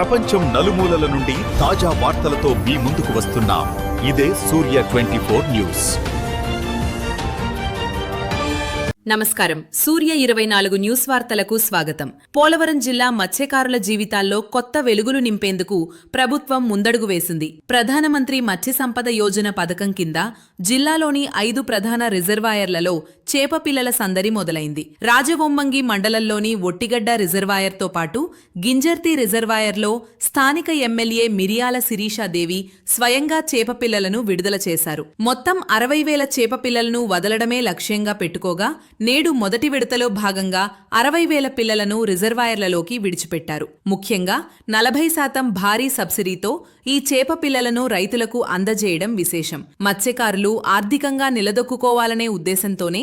ప్రపంచం నలుమూలల నుండి తాజా వార్తలతో మీ ముందుకు వస్తున్నాం. ఇదే సూర్య ట్వంటీ న్యూస్. నమస్కారం. సూర్య ఇరవై నాలుగు న్యూస్ వార్తలకు స్వాగతం. పోలవరం జిల్లా మత్స్యకారుల జీవితాల్లో కొత్త వెలుగులు నింపేందుకు ప్రభుత్వం ముందడుగు వేసింది. ప్రధానమంత్రి మత్స్య సంపద యోజన పథకం కింద జిల్లాలోని ఐదు ప్రధాన రిజర్వాయర్లలో చేప పిల్లల సందడి మొదలైంది. రాజవొమ్మంగి మండలంలోని ఒట్టిగడ్డ రిజర్వాయర్తో పాటు గింజర్తి రిజర్వాయర్లో స్థానిక ఎమ్మెల్యే మిరియాల శిరీషాదేవి స్వయంగా చేప పిల్లలను విడుదల చేశారు. మొత్తం అరవై వేల చేప పిల్లలను వదలడమే లక్ష్యంగా పెట్టుకోగా నేడు మొదటి విడతలో భాగంగా అరవై వేల పిల్లలను రిజర్వాయర్లలోకి విడిచిపెట్టారు. ముఖ్యంగా నలభై శాతం భారీ సబ్సిడీతో ఈ చేప పిల్లలను రైతులకు అందజేయడం విశేషం. మత్స్యకారులు ఆర్థికంగా నిలదొక్కుకోవాలనే ఉద్దేశంతోనే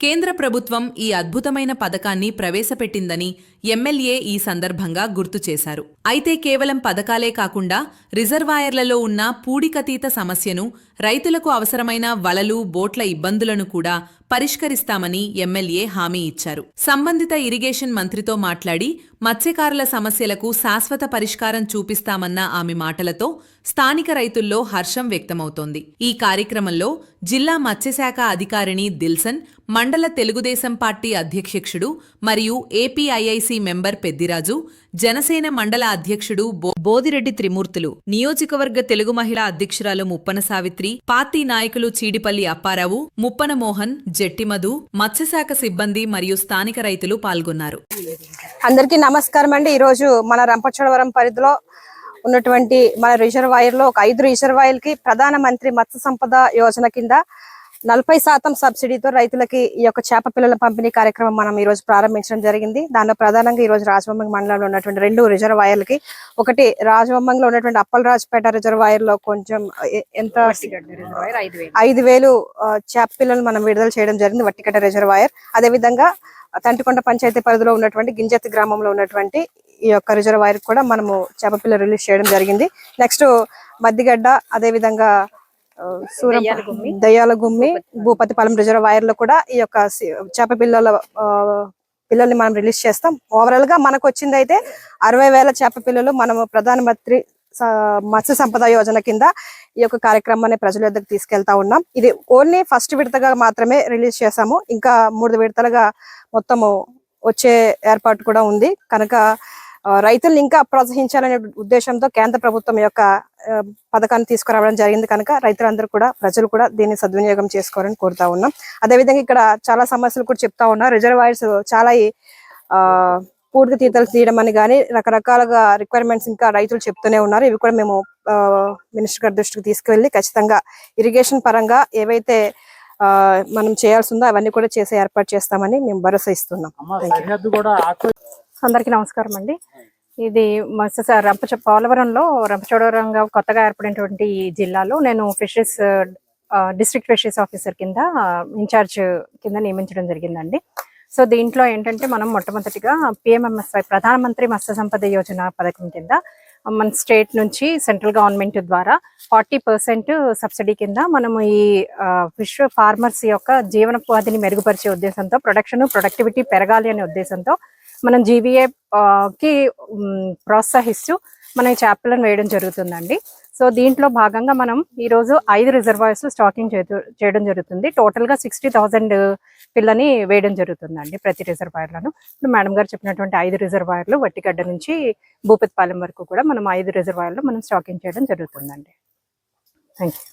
కేంద్ర ప్రభుత్వం ఈ అద్భుతమైన పథకాన్ని ప్రవేశపెట్టిందని ఎమ్మెల్యే ఈ సందర్భంగా గుర్తు చేశారు. అయితే కేవలం పథకాలే కాకుండా రిజర్వాయర్లలో ఉన్న పూడికతీత సమస్యను రైతులకు అవసరమైన వలలు బోట్ల ఇబ్బందులను కూడా పరిష్కరిస్తామని ఎమ్మెల్యే హామీ ఇచ్చారు. సంబంధిత ఇరిగేషన్ మంత్రితో మాట్లాడి మత్స్యకారుల సమస్యలకు శాశ్వత పరిష్కారం చూపిస్తామన్న ఆమె మాటలతో స్థానిక రైతుల్లో హర్షం వ్యక్తమవుతోంది. ఈ కార్యక్రమంలో జిల్లా మత్స్యశాఖ అధికారిణి దిల్సన్ మండల తెలుగుదేశం పార్టీ అధ్యక్షుడు మరియు ఏపీఐఐసి మెంబర్ పెద్దిరాజు జనసేన మండల అధ్యక్షుడు బోదిరెడ్డి త్రిమూర్తులు నియోజకవర్గ తెలుగు మహిళా అధ్యక్షురాలు ముప్పన సావిత్రి పార్టీ నాయకులు చీడిపల్లి అప్పారావు ముప్పన మోహన్ జట్టిమధు మత్స్యశాఖ సిబ్బంది మరియు స్థానిక రైతులు పాల్గొన్నారు. అందరికీ నమస్కారం అండి. ఈరోజు మన రంపచోడవరం పరిధిలో ఉన్నటువంటి మన రిజర్వాయర్లో ఒక ఐదు రిజర్వాయర్కి ప్రధాన మంత్రి మత్స్య సంపద యోజన కింద నలభై శాతం సబ్సిడీతో రైతులకి ఈ యొక్క చేప పిల్లల పంపిణీ కార్యక్రమం మనం ఈ రోజు ప్రారంభించడం జరిగింది. దానిలో ప్రధానంగా ఈ రోజు రాజవొమ్మంగి మండలంలో ఉన్నటువంటి రెండు రిజర్వాయర్లకి ఒకటి రాజవొమ్మంగిలో ఉన్నటువంటి అప్పలరాజపేట రిజర్వాయర్లో కొంచెం ఎంత ఐదు వేలు. చేప పిల్లలు మనం విడుదల చేయడం జరిగింది వట్టికట్ట రిజర్వాయర్. అదే విధంగా తంటికొండ పంచాయతీ పరిధిలో ఉన్నటువంటి గింజతి గ్రామంలో ఉన్నటువంటి ఈ యొక్క రిజర్వాయర్ కూడా మనము చేప పిల్ల రిలీజ్ చేయడం జరిగింది. నెక్స్ట్ మద్దిగడ్డ అదే విధంగా ఆ, సూరం దయ్యాల గుమ్మి. భూపతిపాలెం రిజర్వాయర్లో కూడా ఈ యొక్క చేప పిల్లల పిల్లల్ని మనం రిలీజ్ చేస్తాం. ఓవరాల్గా మనకు వచ్చింది అయితే అరవై వేల చేప పిల్లలు మనము ప్రధానమంత్రి మత్స్య సంపద యోజన కింద ఈ యొక్క కార్యక్రమాన్ని ప్రజల వద్దకు తీసుకెళ్తా ఉన్నాం. ఇది ఓన్లీ ఫస్ట్ విడతగా మాత్రమే రిలీజ్ చేశాము. ఇంకా మూడు విడతలుగా మొత్తము వచ్చే ఏర్పాటు కూడా ఉంది. కనుక రైతుల్ని ఇంకా ప్రోత్సహించాలనే ఉద్దేశంతో కేంద్ర ప్రభుత్వం యొక్క పథకాన్ని తీసుకురావడం జరిగింది కనుక రైతులందరూ కూడా ప్రజలు కూడా దీన్ని సద్వినియోగం చేసుకోవాలని కోరుతా ఉన్నాం. అదేవిధంగా ఇక్కడ చాలా సమస్యలు కూడా చెప్తా ఉన్నారు రిజర్వాయర్స్ చాలా పూడిక తీతలు తీయడం అని కానీ రకరకాలుగా రిక్వైర్మెంట్స్ ఇంకా రైతులు చెప్తూనే ఉన్నారు. ఇవి కూడా మేము మినిస్టర్ గారి దృష్టికి తీసుకువెళ్ళి ఖచ్చితంగా ఇరిగేషన్ పరంగా ఏవైతే మనం చేయాల్సి ఉందో అవన్నీ కూడా చేసే ఏర్పాటు చేస్తామని మేము భరోసా ఇస్తున్నాం. అందరికీ నమస్కారం అండి. ఇది మత్స్య రంపచ పోలవరంలో రంపచోడవరంగా కొత్తగా ఏర్పడినటువంటి ఈ జిల్లాలో నేను ఫిషరీస్ డిస్ట్రిక్ట్ ఫిషరీస్ ఆఫీసర్ కింద ఇన్ఛార్జ్ కింద నియమించడం జరిగిందండి. సో దీంట్లో ఏంటంటే మనం మొట్టమొదటిగా పిఎంఎంఎస్వై ప్రధానమంత్రి మత్స్య సంపద యోజన పథకం కింద మన స్టేట్ నుంచి సెంట్రల్ గవర్నమెంట్ ద్వారా ఫార్టీ పర్సెంట్ సబ్సిడీ కింద మనము ఈ ఫిష్ ఫార్మర్స్ యొక్క జీవనోపాధిని మెరుగుపరిచే ఉద్దేశంతో ప్రొడక్షన్ ప్రొడక్టివిటీ పెరగాలి అనే ఉద్దేశంతో మనం జీవీఏ కి ప్రోత్సహిస్తూ మనం ఈ చేపలను వేయడం జరుగుతుందండి. సో దీంట్లో భాగంగా మనం ఈరోజు ఐదు రిజర్వాయర్స్ స్టాకింగ్ చేయడం జరుగుతుంది. టోటల్గా సిక్స్టీ థౌసండ్ పిల్లని వేయడం జరుగుతుందండి ప్రతి రిజర్వాయర్లను ఇప్పుడు మేడం గారు చెప్పినటువంటి ఐదు రిజర్వాయర్లు వట్టిగడ్డ నుంచి భూపతిపాలెం వరకు కూడా మనం ఐదు రిజర్వాయర్లు మనం స్టాకింగ్ చేయడం జరుగుతుందండి. Thank you